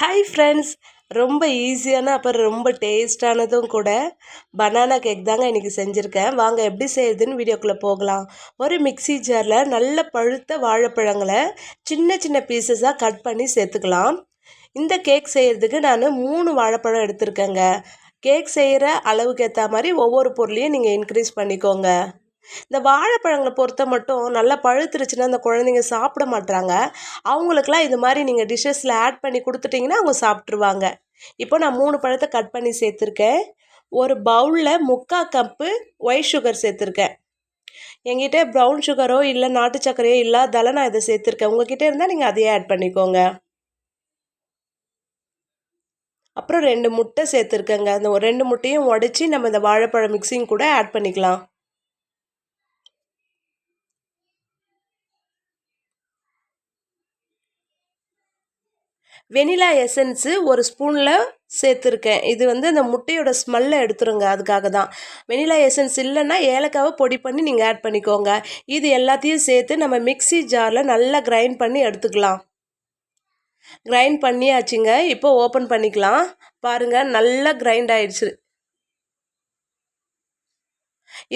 Hi friends ரொம்ப ஈஸியான அப்புறம் ரொம்ப டேஸ்டானதும் கூட பனானா கேக் தாங்க இன்றைக்கி செஞ்சுருக்கேன். வாங்க எப்படி செய்யுதுன்னு வீடியோக்குள்ளே போகலாம். ஒரு மிக்சி ஜாரில் நல்ல பழுத்த வாழைப்பழங்களை சின்ன சின்ன பீசஸாக கட் பண்ணி சேர்த்துக்கலாம். இந்த கேக் செய்கிறதுக்கு நான் மூணு வாழைப்பழம் எடுத்திருக்கேங்க. கேக் செய்கிற அளவுக்கு ஏற்ற மாதிரி ஒவ்வொரு பொருளையும் நீங்கள் இன்க்ரீஸ் பண்ணிக்கோங்க. இந்த வாழைப்பழங்களை பொறுத்த மட்டும் நல்லா பழுத்துருச்சுன்னா அந்த குழந்தைங்க சாப்பிட மாட்டாங்க அவங்களுக்குலாம் இது மாதிரி நீங்கள் டிஷ்ஷஸில் ஆட் பண்ணி கொடுத்துட்டிங்கன்னா அவங்க சாப்பிட்ருவாங்க இப்போ நான் மூணு பழத்தை கட் பண்ணி சேர்த்துருக்கேன். ஒரு பவுலில் முக்கால் கப்பு ஒயிட் சுகர் சேர்த்துருக்கேன். எங்கிட்ட ப்ரௌன் சுகரோ இல்லை நாட்டு சர்க்கரையோ இல்லாதால நான் இதை சேர்த்துருக்கேன். உங்ககிட்ட இருந்தால் நீங்கள் அதையே ஆட் பண்ணிக்கோங்க. அப்புறம் ரெண்டு முட்டை சேர்த்துருக்கேங்க. அந்த ரெண்டு முட்டையும் உடச்சி நம்ம இந்த வாழைப்பழம் மிக்சிங் கூட ஆட் பண்ணிக்கலாம். வெனிலா எசன்ஸு ஒரு ஸ்பூனில் சேர்த்துருக்கேன். இது வந்து அந்த முட்டையோட ஸ்மெல்லை எடுத்துருங்க அதுக்காக தான். வெனிலா எசன்ஸ் இல்லைன்னா ஏலக்காவை பொடி பண்ணி நீங்கள் ஆட் பண்ணிக்கோங்க. இது எல்லாத்தையும் சேர்த்து நம்ம மிக்சி ஜாரில் நல்லா கிரைண்ட் பண்ணி எடுத்துக்கலாம். கிரைண்ட் பண்ணியாச்சுங்க இப்போ ஓப்பன் பண்ணிக்கலாம். பாருங்கள் நல்லா கிரைண்ட் ஆயிடுச்சு.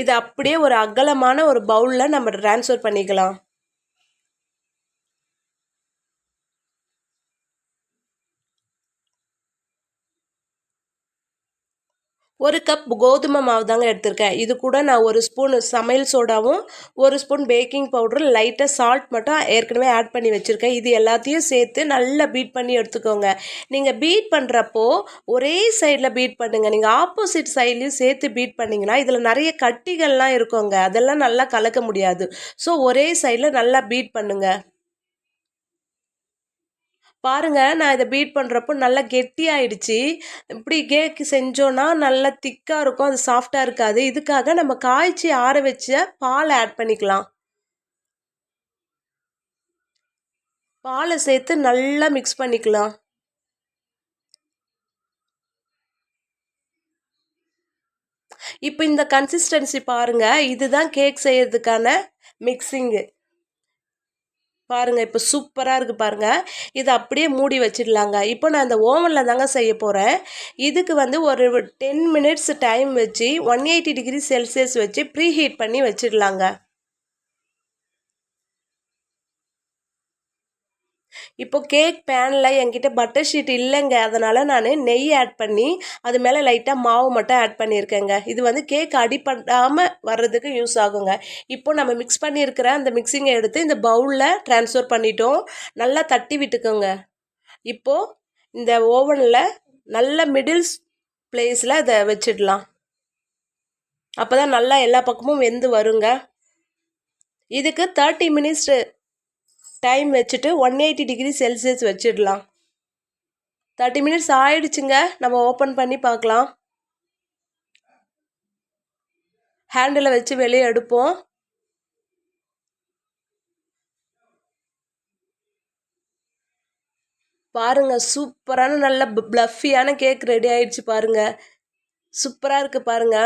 இது அப்படியே ஒரு அகலமான ஒரு பவுலில் நம்ம ட்ரான்ஸ்ஃபர் பண்ணிக்கலாம். ஒரு கப் கோதுமை மாவு தாங்க எடுத்திருக்கேன். இது கூட நான் ஒரு ஸ்பூன் சமையல் சோடாவும் ஒரு ஸ்பூன் பேக்கிங் பவுடரும் லைட்டாக சால்ட் மட்டும் ஏற்கனவே ஆட் பண்ணி வச்சுருக்கேன். இது எல்லாத்தையும் சேர்த்து நல்லா பீட் பண்ணி எடுத்துக்கோங்க. நீங்கள் பீட் பண்ணுறப்போ ஒரே சைடில் பீட் பண்ணுங்கள் நீங்கள் ஆப்போசிட் சைட்லேயும் சேர்த்து பீட் பண்ணிங்கன்னா இதில் நிறைய கட்டிகள்லாம் இருக்குங்க. அதெல்லாம் நல்லா கலக்க முடியாது. ஸோ ஒரே சைடில் நல்லா பீட் பண்ணுங்கள் பாருங்கள் நான் இதை பீட் பண்ணுறப்போ நல்லா கெட்டியாயிடுச்சு. இப்படி கேக்கு செஞ்சோன்னா நல்லா திக்காக இருக்கும் அது சாஃப்டாக இருக்காது. இதுக்காக நம்ம காய்ச்சி ஆற வச்ச பால் ஆட் பண்ணிக்கலாம். பாலை சேர்த்து நல்லா மிக்ஸ் பண்ணிக்கலாம். இப்போ இந்த கன்சிஸ்டன்சி பாருங்கள் இதுதான் கேக் செய்யறதுக்கான மிக்சிங்கு பாருங்கள் இப்போ சூப்பராக இருக்குது பாருங்கள் இதை அப்படியே மூடி வச்சிடலாங்க. இப்போ நான் இந்த ஓவனில் தாங்க செய்ய போகிறேன் இதுக்கு வந்து ஒரு டென் மினிட்ஸ் டைம் வச்சு ஒன் எயிட்டி டிகிரி செல்சியஸ் வச்சு ப்ரீ ஹீட் பண்ணி வச்சிடலாங்க. இப்போ கேக் பேனில் என்கிட்ட பட்டர் ஷீட் இல்லைங்க. அதனால் நான் நெய் ஆட் பண்ணி அது மேலே லைட்டாக மாவு மட்டும் ஆட் பண்ணியிருக்கேங்க. இது வந்து கேக் அடிப்படாமல் வர்றதுக்கு யூஸ் ஆகுங்க. இப்போ நம்ம மிக்ஸ் பண்ணியிருக்கிற அந்த மிக்சிங்கை எடுத்து இந்த பவுலில் ட்ரான்ஸ்ஃபர் பண்ணிட்டோம். நல்லா தட்டி விட்டுக்கோங்க. இப்போது இந்த ஓவனில் நல்ல மிடில்ஸ் பிளேஸில் அதை வச்சிடலாம். அப்போ தான் நல்லா எல்லா பக்கமும் வெந்து வருங்க. இதுக்கு தேர்ட்டி மினிட்ஸ் டைம் வச்சுட்டு ஒன் எயிட்டி டிகிரி செல்சியஸ் வச்சிடலாம். தேர்ட்டி மினிட்ஸ் ஆயிடுச்சுங்க. நம்ம ஓப்பன் பண்ணி பார்க்கலாம். ஹேண்டில் வச்சு வெளியே எடுப்போம். பாருங்க சூப்பரான நல்ல ப்ளஃபியான கேக் ரெடி ஆயிடுச்சு பாருங்க. சூப்பராக இருக்குது பாருங்க.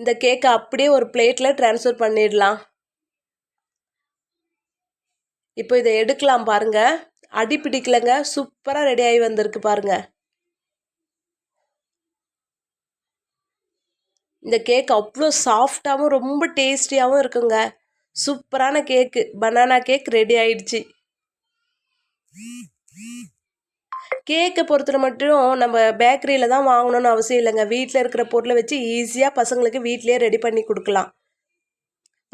இந்த கேக்கை அப்படியே ஒரு பிளேட்டில் ட்ரான்ஸ்ஃபர் பண்ணிடலாம். இப்போ இதை எடுக்கலாம் பாருங்க. அடி பிடிக்கலங்க. சூப்பராக ரெடி ஆகி வந்திருக்கு பாருங்க. இந்த கேக் அவ்வளோ சாஃப்டாகவும் ரொம்ப டேஸ்டியாகவும் இருக்குங்க. சூப்பரான கேக்கு பனானா கேக் ரெடி ஆயிடுச்சு. கேக்கை பொறுத்தவரை மட்டும் நம்ம பேக்கரியில் தான் வாங்கணும்னு அவசியம் இல்லைங்க. வீட்டில் இருக்கிற பொருளை வச்சு ஈஸியாக பசங்களுக்கு வீட்லேயே ரெடி பண்ணி கொடுக்கலாம்.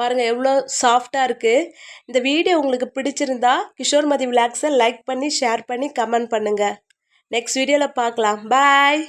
பாருங்கள் எவ்வளோ சாஃப்டாக இருக்குது இந்த வீடியோ உங்களுக்கு பிடிச்சிருந்தா கிஷோர் மதி விளாக்ஸை லைக் பண்ணி ஷேர் பண்ணி கமெண்ட் பண்ணுங்கள் நெக்ஸ்ட் வீடியோவில் பார்க்கலாம். பாய்